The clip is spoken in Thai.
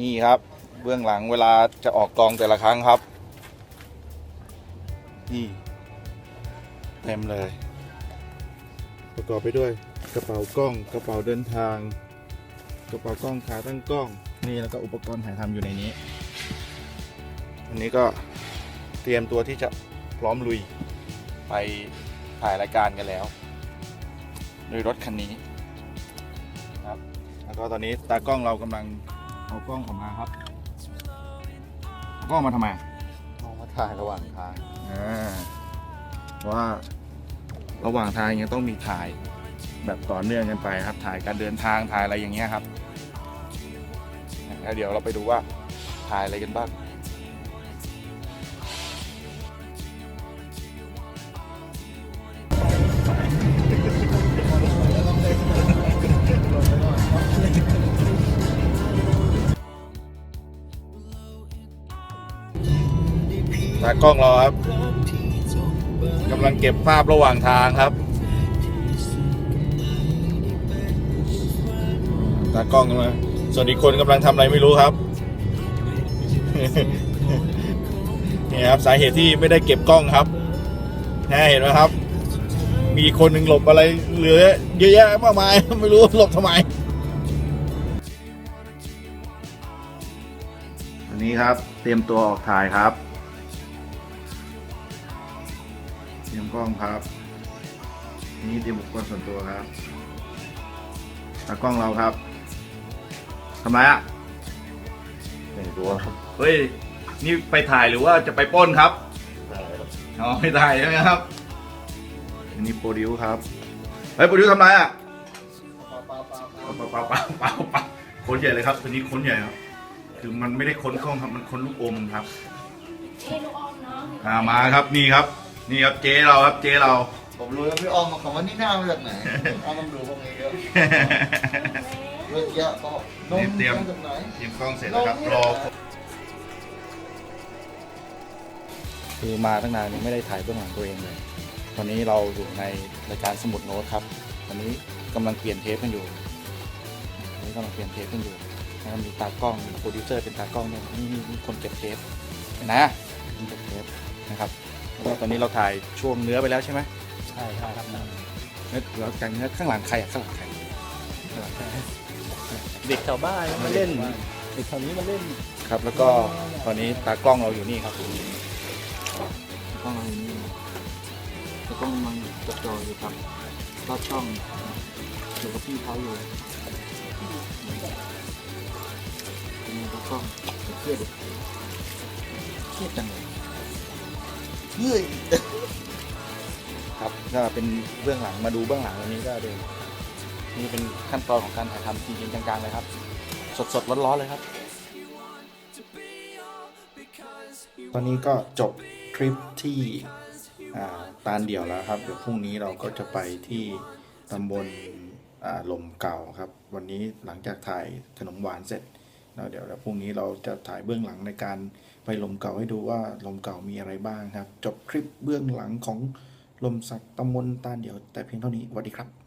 นี่ครับ เบื้องหลังเวลาจะออกกองแต่ละครั้งครับ นี่เต็มเลย ประกอบไปด้วยกระเป๋ากล้องกระเป๋าเดินทาง กระเป๋ากล้องขาตั้งกล้อง นี่แล้วก็อุปกรณ์ถ่ายทำอยู่ในนี้ อันนี้ก็เตรียมตัวที่จะพร้อมลุยไปถ่ายรายการกันแล้วโดยรถคันนี้ครับแล้วก็ตอนนี้ตากล้องเรากำลัง เอากล้องออกมาครับเอากล้องมาทำไมเอามาถ่ายระหว่างทางอ่าเพราะว่าระหว่างทางยังต้องมีถ่ายแบบต่อเนื่องกันไปครับ ถ่ายการเดินทางถ่ายอะไรอย่างเงี้ยครับแล้วเดี๋ยวเราไปดูว่าถ่ายอะไรกันบ้างากล้องเราครับกำลังเก็บภาพระหว่างทางครับตากล้องกำลังส่วนอีกคนกำลังทำอะไรไม่รู้ครับนี่ครับสาเหตุที่ไม่ได้เก็บกล้องครับนะเห็นไหมครับ มีคนหนึ่งหลบอะไรเหลือเยอะแยะมากมายไม่รู้หลบทำไม อันนี้ครับ เตรียมตัวออกถ่ายครับ เตรียมกล้องครับ นี่เตรียมอุปกรณ์ส่วนตัวครับตากล้องเราครับทำไมอะไม่รู้ครับเฮ้ย นี่ไปถ่ายหรือว่าจะไปปล้นครับอ๋อไปถ่ายใช่ไหมครับอันนี้โปรดิวครับเฮ้ยโปรดิวทำไรอะเปล่าเปล่าเปล่าเปล่าเปล่าเปล่าค้นใหญ่เลยครับตัวนี้ค้นใหญ่ครับ คือมันไม่ได้ค้นกล้องครับ มันค้นลูกอมครับเอ้ลูกอมเนาะอ่ามาครับนี่ครับ นี่ครับเจ๊เราครับเจ๊เรา ผมรู้แล้วพี่อ้อมมาคำว่านี่หน้ามาจากไหนอ้อมต้องดูพวกนี้เยอะเยอะแยะก็นมนี่เตรียม มาจากไหนเตรียมกล้องเสร็จแล้วครับรอคือมาตั้งนานยังไม่ได้ถ่ายเบื้องหลังตัวเองเลย ตอนนี้เราอยู่ในรายการสมุดโน้ตครับ ตอนนี้กำลังเปลี่ยนเทปกันอยู่ตอนนี้กำลังเปลี่ยนเทปกันอยู่แล้วมีตากล้องมีโปรดิวเซอร์เป็นตากล้องด้วยนี่นี่นี่คนเก็บเทปเห็นนะคนเก็บเทปนะครับ แล้วก็ตอนนี้เราถ่ายช่วงเนื้อไปแล้วใช่ไหมใช่ใช่ครับเนื้อเราจากเนื้อข้างหลังใครอะข้างหลังใครข้างหลังใครเด็กแถวบ้านมาเล่นเด็กแถวนี้มาเล่นครับ แล้วก็ตอนนี้ตากล้องเราอยู่นี่ครับตากล้องเราอยู่นี่ตากล้องกำลังจดจ่ออยู่ครับรอบช่องอยู่กับพี่เขาอยู่นี่ตากล้องเครียดเครียดจังเลย เฮ้ยครับก็เป็นเบื้องหลังมาดูเบื้องหลังวันนี้ก็เดี๋ยวนี่เป็นขั้นตอนของการถ่ายทำจริงๆจังๆเลยครับ สดๆร้อนๆเลยครับ ตอนนี้ก็จบทริปที่ตาลเดี่ยวแล้วครับ เดี๋ยวพรุ่งนี้เราก็จะไปที่ตำบลอ่าลมเก่าครับ วันนี้หลังจากถ่ายขนมหวานเสร็จ แล้วเดี๋ยวแล้วพรุ่งนี้เราจะถ่ายเบื้องหลังในการไปลมเก่าให้ดูว่าลมเก่ามีอะไรบ้างครับ จบคลิปเบื้องหลังของลมสักตำมนตานเดี๋ยวแต่เพียงเท่านี้สวัสดีครับ